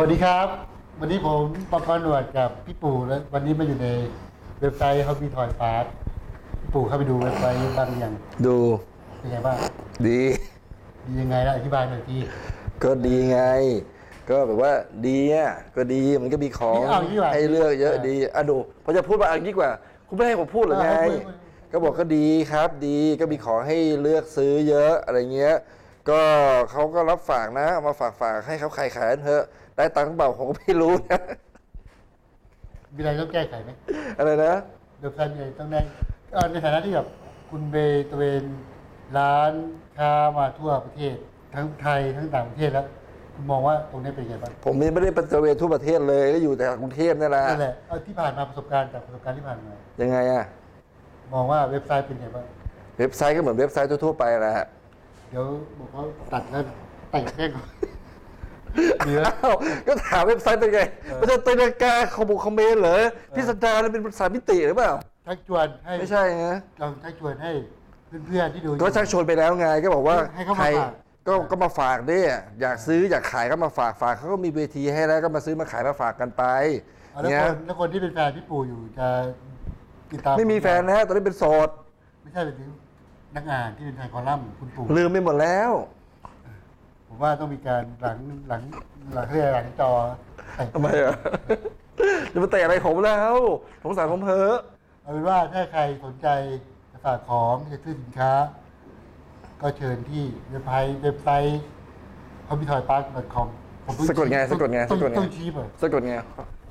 วัสดีครับ วันนี้ผมปอกรหนวดกับพี่ปู่แล้ววันนี้มาอยู่ในเว็บไซต์เขามีทอยพาร์ทพี่ปู่เข้าไปดูเว็บไซต์บ้างหรือยังดูเป็นไงบ้างดี ดียังไงล่ะอธิบายหน่อยทีก็ดีไง ก็แบบว่าดีอะก็ดีมันก็มีของนี่เอาอย่างนี้ดีกว่าให้เลือกเยอะเออดีอะดูพอจะพูดมาเอันนี้กว่า คุณไม่ให้ผมพูดเหรือไงเออให้พูดให้พูดก็บอกก็ดีครับ ดีก็มีของให้เลือกซื้อเยอะอะไรเงี้ย ก็เขาก็รับฝากนะเอามาฝากฝากให้เขาขายขายกันเถอะ ได้ตังค์เปล่าผมก็ไม่รู้นะ มีอะไรต้องแก้ไขไหมอะไรนะเว็บไซต์มีอะไรต้องได้เอ่อในฐานะที่แบบคุณเบย์ตระเวนร้านค้ามาทั่วประเทศ ทั้งไทยทั้งต่างประเทศแล้ว คุณมองว่าตรงนี้เป็นยังไงบ้างผมยังไม่ได้ไปตระเวนทั่วประเทศเลยก็อยู่แต่กรุงเทพนี่แหละนั่นแหละเอาที่ผ่านมาประสบการณ์จากประสบการณ์ที่ผ่านมายังไงอะมองว่าเว็บไซต์เป็นยังไงบ้าง เว็บไซต์ก็เหมือนเว็บไซต์ทั่วๆไปแหละ เดี๋ยวบอกเขาตัดแล้วแต่งแค่ก่อนเหลืออ้าวก็ถามเว็บไซต์เป็นไงมันจะตีลังกาคอมบูคอมเมนต์เหรอพิสดารเป็นภาษามิติหรือเปล่า ชักชวนให้ไม่ใช่นะเราชักชวนให้เพื่อนๆที่ดูอยู่ ก็ชักชวนไปแล้วไงก็บอกว่าให้เขามาใครฝากก็ก็มาฝากดิอยากซื้ออยากขายก็มาฝากฝากเขาก็มีเวทีให้แล้วก็มาซื้อมาขายมาฝากกันไปเอาแล้วเนี่คยนแล้วคนที่เป็นแฟนพี่ปู่อยู่จะติดตามไม่มีแฟนแล้วตอนนี้เป็นโสดไม่ใช่เป็นถึง นักอ่านที่เป็นแฟนคอลัมน์คุณปู่ลืมไปหมดแล้ว ผมว่าต้องมีการหลังหลังหลังเรียกหลังจอแต่งทำไมอะ จะมาเตะอะไรผมแล้วสงสารผมเถอะเอาเป็นว่าถ้าใครสนใจจะฝากของจะซื้อสินค้า ก็เชิญที่เว็บไซต์เว็บไซต์ h o b b y t o y p a r k c o m ผมต้องสะกดไงสะกดไงต้อสะกดไงต้องชี้ป่ะสะกดไง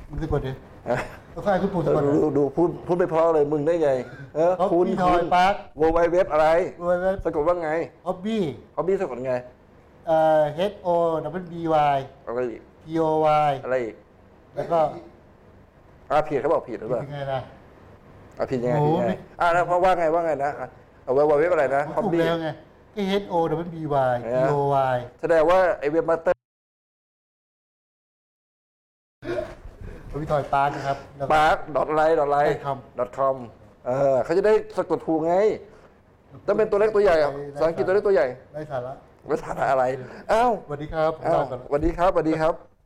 มึงสะกดดิ แล้วค่คุณปู่สะกดดูดูพูดพูดไม่เพราะเลยมึงได้ไง เออฮอบคุณบี้ทอยพาร์ควงไวเว็บอะไรเว็บสะกดว่าไงฮอบบี้ฮอบบี้สะกดไง เอ่อ H O W B Y อะไรอีก P O Y อะไรอีกแล้วก็อ่าผิดเขาบอกผิดหรือเปล่าเป็นไงล่ะอ่าผิดยังไงผิดยังไงไม่อ่าแล้วเพราะว่าไงว่าไงนะอะเอาไว้เว็บอะไรนะฮอบถูกบี้ แล้วไงก็ H O W B Y P O Y แสดงว่าไอเว็บมาสเตอร์ ฮอบบี้ทอยพาร์คนะครับแล้วก็ ปาร์คดอทไลน์ดอทไลน์ .com ดอทคอมเออเขาจะได้สะกดถูกไงต้องเป็นตัวเล็กตัวใหญ่อะภาษาอังกฤษตัวเล็กตัวใหญ่ได้สาระไม่ถามอะไร อ้าว สวัสดีครับผมอ้าวลาก่อน สวัสดีครับสวัสดีครับ